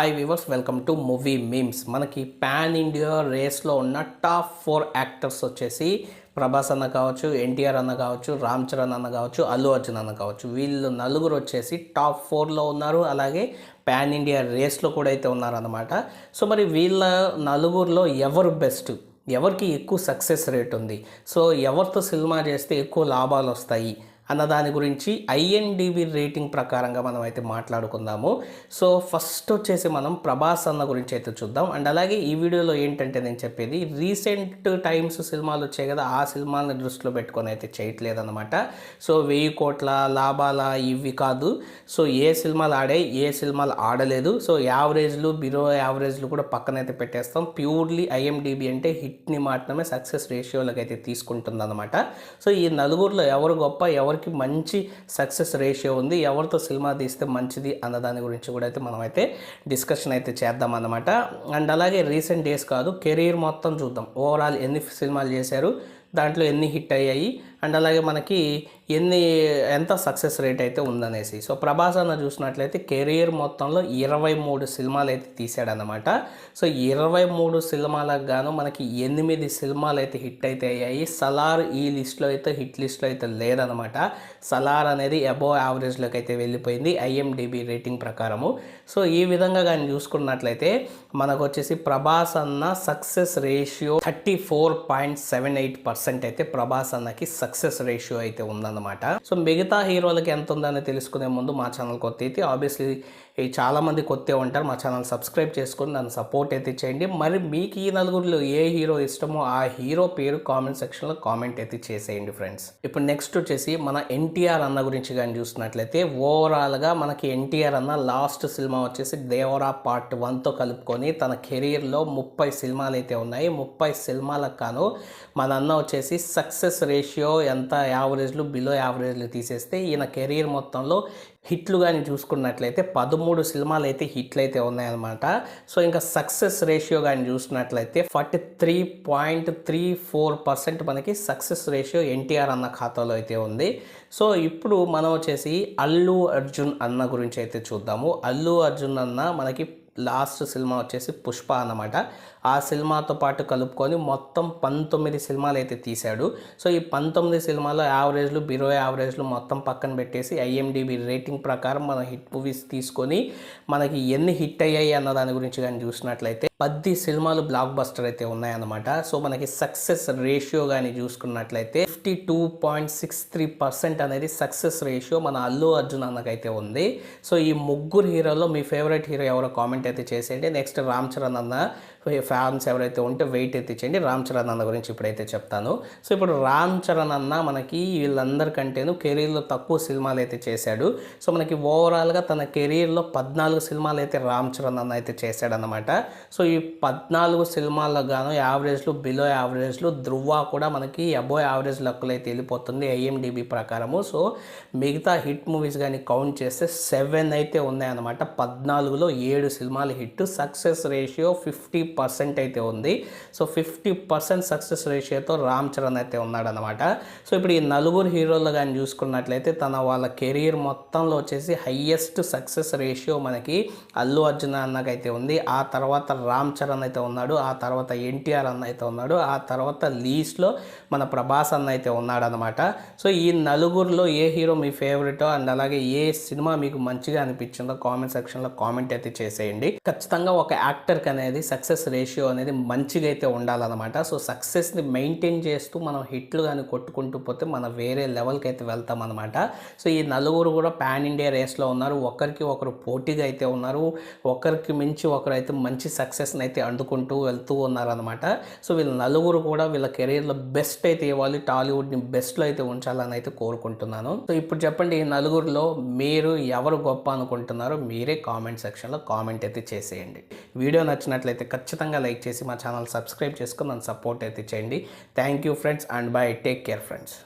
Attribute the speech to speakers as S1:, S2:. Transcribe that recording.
S1: Hi viewers welcome to movie memes మనకి pan India రేస్లో ఉన్న టాప్ ఫోర్ యాక్టర్స్ వచ్చేసి ప్రభాస్ అన్న కావచ్చు ఎన్టీఆర్ అన్న కావచ్చు రామ్ చరణ్ అన్న కావచ్చు అల్లు అర్జున్ అన్న కావచ్చు. వీళ్ళు నలుగురు వచ్చేసి టాప్ ఫోర్లో ఉన్నారు. అలాగే పాన్ ఇండియా రేస్లో కూడా అయితే ఉన్నారన్నమాట. సో మరి వీళ్ళ నలుగురిలో ఎవరు బెస్ట్ ఎవరికి ఎక్కువ సక్సెస్ రేట్ ఉంది? సో ఎవరితో సినిమా చేస్తే ఎక్కువ లాభాలు వస్తాయి? అన్న దాని గురించి ఐఎన్డిబి రేటింగ్ ప్రకారంగా మనం అయితే మాట్లాడుకుందాము. సో ఫస్ట్ వచ్చేసి మనం ప్రభాస్ అన్న గురించి అయితే చూద్దాం. అండ్ అలాగే ఈ వీడియోలో ఏంటంటే నేను చెప్పేది రీసెంట్ టైమ్స్ సినిమాలు వచ్చాయి కదా ఆ సినిమాలను దృష్టిలో పెట్టుకొని అయితే చేయట్లేదన్నమాట. సో వెయ్యి కోట్ల లాభాల ఇవి కాదు. సో ఏ సినిమాలు ఆడాయి ఏ సినిమాలు ఆడలేదు. సో యావరేజ్లు బిలో యావరేజ్లు కూడా పక్కనైతే పెట్టేస్తాం. ప్యూర్లీ ఐఎండిబి అంటే హిట్ని మాత్రమే సక్సెస్ రేషియోలకు అయితే తీసుకుంటుంది అనమాట సో ఈ నలుగురిలో ఎవరు గొప్ప ఎవరికి మంచి సక్సెస్ రేషియో ఉంది ఎవరితో సినిమా తీస్తే మంచిది అన్న దాని గురించి కూడా అయితే మనం అయితే డిస్కషన్ అయితే చేద్దాం అన్నమాట. అండ్ అలాగే రీసెంట్ డేస్ కాదు కెరీర్ మొత్తం చూద్దాం. ఓవరాల్ ఎన్ని సినిమాలు చేశారు దాంట్లో ఎన్ని హిట్ అయ్యాయి అండ్ అలాగే మనకి ఎన్ని ఎంత సక్సెస్ రేట్ అయితే ఉందనేసి. సో ప్రభాస్ అన్న చూసినట్లయితే కెరీర్ మొత్తంలో ఇరవై మూడు సినిమాలు అయితే తీసాడనమాట సో ఇరవై మూడు సినిమాలకు గాను మనకి ఎనిమిది సినిమాలు అయితే హిట్ అయితే అయ్యాయి. సలార్ ఈ లిస్ట్లో అయితే హిట్ లిస్ట్లో అయితే లేదనమాట సలార్ అనేది అబోవ్ యావరేజ్లోకి అయితే వెళ్ళిపోయింది ఐఎండిబి రేటింగ్ ప్రకారము. సో ఈ విధంగా కానీ చూసుకున్నట్లయితే మనకు వచ్చేసి ప్రభాస్ అన్న success ratio thirty four point seven eight percent అయితే ప్రభాస్ అన్నకి సక్సెస్ సక్సెస్ రేషియో అయితే ఉందన్నమాట. సో మిగతా హీరోలకి ఎంత ఉందని తెలుసుకునే ముందు మా ఛానల్ కొత్త అయితే ఆబ్వియస్లీ చాలామంది కొత్త ఉంటారు మా ఛానల్ సబ్స్క్రైబ్ చేసుకొని నన్ను సపోర్ట్ అయితే చేయండి. మరి మీకు ఈ నలుగురిలో ఏ హీరో ఇష్టమో ఆ హీరో పేరు కామెంట్ సెక్షన్లో కామెంట్ అయితే చేసేయండి ఫ్రెండ్స్. ఇప్పుడు నెక్స్ట్ వచ్చేసి మన ఎన్టీఆర్ అన్న గురించి కానీ చూసినట్లయితే ఓవరాల్గా మనకి ఎన్టీఆర్ అన్న లాస్ట్ సినిమా వచ్చేసి దేవరా పార్ట్ వన్తో కలుపుకొని తన కెరీర్లో ముప్పై సినిమాలు అయితే ఉన్నాయి. ముప్పై సినిమాలకు కాను మన అన్న వచ్చేసి సక్సెస్ రేషియో ఎంత యావరేజ్లు బిలో యావరేజ్లు తీసేస్తే ఈయన కెరీర్ మొత్తంలో హిట్లు కానీ చూసుకున్నట్లయితే పదమూడు మూడు సినిమాలు అయితే హిట్లు అయితే ఉన్నాయన్నమాట. సో ఇంకా సక్సెస్ రేషియో కానీ చూసినట్లయితే forty three point three four percent మనకి సక్సెస్ రేషియో ఎన్టీఆర్ అన్న ఖాతాలో అయితే ఉంది. సో ఇప్పుడు మనం వచ్చేసి అల్లు అర్జున్ అన్న గురించి అయితే చూద్దాము. అల్లు అర్జున్ అన్న మనకి లాస్ట్ సినిమా వచ్చేసి పుష్ప అన్నమాట. ఆ సినిమాతో పాటు కలుపుకొని మొత్తం పంతొమ్మిది సినిమాలు అయితే తీశాడు. సో ఈ పంతొమ్మిది సినిమాలో యావరేజ్లు బిలో యావరేజ్లు మొత్తం పక్కన పెట్టేసి ఐఎండిబి రేటింగ్ ప్రకారం మన హిట్ మూవీస్ తీసుకొని మనకి ఎన్ని హిట్ అయ్యాయి అన్న దాని గురించి కానీ చూసినట్లయితే పది సినిమాలు బ్లాక్ బస్టర్ అయితే ఉన్నాయన్నమాట. సో మనకి సక్సెస్ రేషియో కానీ చూసుకున్నట్లయితే fifty two point six three percent అనేది సక్సెస్ రేషియో మన అల్లు అర్జున్ అన్నకైతే ఉంది. సో ఈ ముగ్గురు హీరోలో మీ ఫేవరెట్ హీరో ఎవరో కామెంట్ అయితే చేసేయండి. నెక్స్ట్ రామ్ చరణ్ అన్న ఫ్యాన్స్ ఎవరైతే ఉంటే వెయిట్ ఎత్తించండి. రామ్ చరణ్ అన్న గురించి ఇప్పుడైతే చెప్తాను. సో ఇప్పుడు రామ్ చరణ్ అన్న మనకి వీళ్ళందరికంటేను కెరీర్లో తక్కువ సినిమాలు అయితే చేశాడు. సో మనకి ఓవరాల్గా తన కెరీర్లో పద్నాలుగు సినిమాలు అయితే రామ్ చరణ్ అన్న అయితే చేశాడనమాట సో ఈ పద్నాలుగు సినిమాల్లో గాను యావరేజ్లు బిలో యావరేజ్లు ధృవ కూడా మనకి అబో యావరేజ్ లక్కులు అయితే వెళ్ళిపోతుంది ఐఎండిబి ప్రకారము. సో మిగతా హిట్ మూవీస్ కానీ కౌంట్ చేస్తే సెవెన్ అయితే ఉన్నాయన్నమాట. పద్నాలుగులో ఏడు సినిమాలు hit. Success ratio fifty percent అయితే ఉంది. సో ఫిఫ్టీ పర్సెంట్ సక్సెస్ రేషియోతో రామ్ చరణ్ అయితే ఉన్నాడనమాట సో ఇప్పుడు ఈ నలుగురు హీరోలు కానీ చూసుకున్నట్లయితే తన వాళ్ళ కెరీర్ మొత్తంలో వచ్చేసి హయ్యెస్ట్ సక్సెస్ రేషియో మనకి అల్లు అర్జున్ అన్నకైతే ఉంది. ఆ తర్వాత రామ్ చరణ్ అయితే ఉన్నాడు. ఆ తర్వాత ఎన్టీఆర్ అన్న అయితే ఉన్నాడు. ఆ తర్వాత లీస్ట్లో మన ప్రభాస్ అన్న అయితే ఉన్నాడనమాట సో ఈ నలుగురిలో ఏ హీరో మీ ఫేవరెటో అండ్ అలాగే ఏ సినిమా మీకు మంచిగా అనిపించిందో కామెంట్ సెక్షన్లో కామెంట్ అయితే చేసేయండి. ఖచ్చితంగా ఒక యాక్టర్కి అనేది సక్సెస్ రేషియో అనేది మంచిగా అయితే ఉండాలన్నమాట. సో సక్సెస్ని మెయింటైన్ చేస్తూ మనం హిట్లు కానీ కొట్టుకుంటూ పోతే మనం వేరే లెవెల్కి అయితే వెళ్తాం అనమాట సో ఈ నలుగురు కూడా పాన్ ఇండియా రేస్లో ఉన్నారు. ఒకరికి ఒకరు పోటీగా అయితే ఉన్నారు. ఒకరికి మించి ఒకరు అయితే మంచి సక్సెస్ని అయితే అందుకుంటూ వెళ్తూ ఉన్నారనమాట సో వీళ్ళ నలుగురు కూడా వీళ్ళ కెరీర్లో బెస్ట్ అయితే ఇవ్వాలి. టాలీవుడ్ని బెస్ట్లో అయితే ఉంచాలని అయితే కోరుకుంటున్నాను. సో ఇప్పుడు చెప్పండి ఈ నలుగురిలో మీరు ఎవరు గొప్ప అనుకుంటున్నారో మీరే కామెంట్ సెక్షన్లో కామెంట్ అయితే చేసేయండి. వీడియో నచ్చినట్లయితే ఖచ్చితంగా లైక్ చేసి మా ఛానల్ సబ్స్క్రైబ్ చేసుకుని నన్ను సపోర్ట్ అయితే చేయండి. Thank you friends and bye take care friends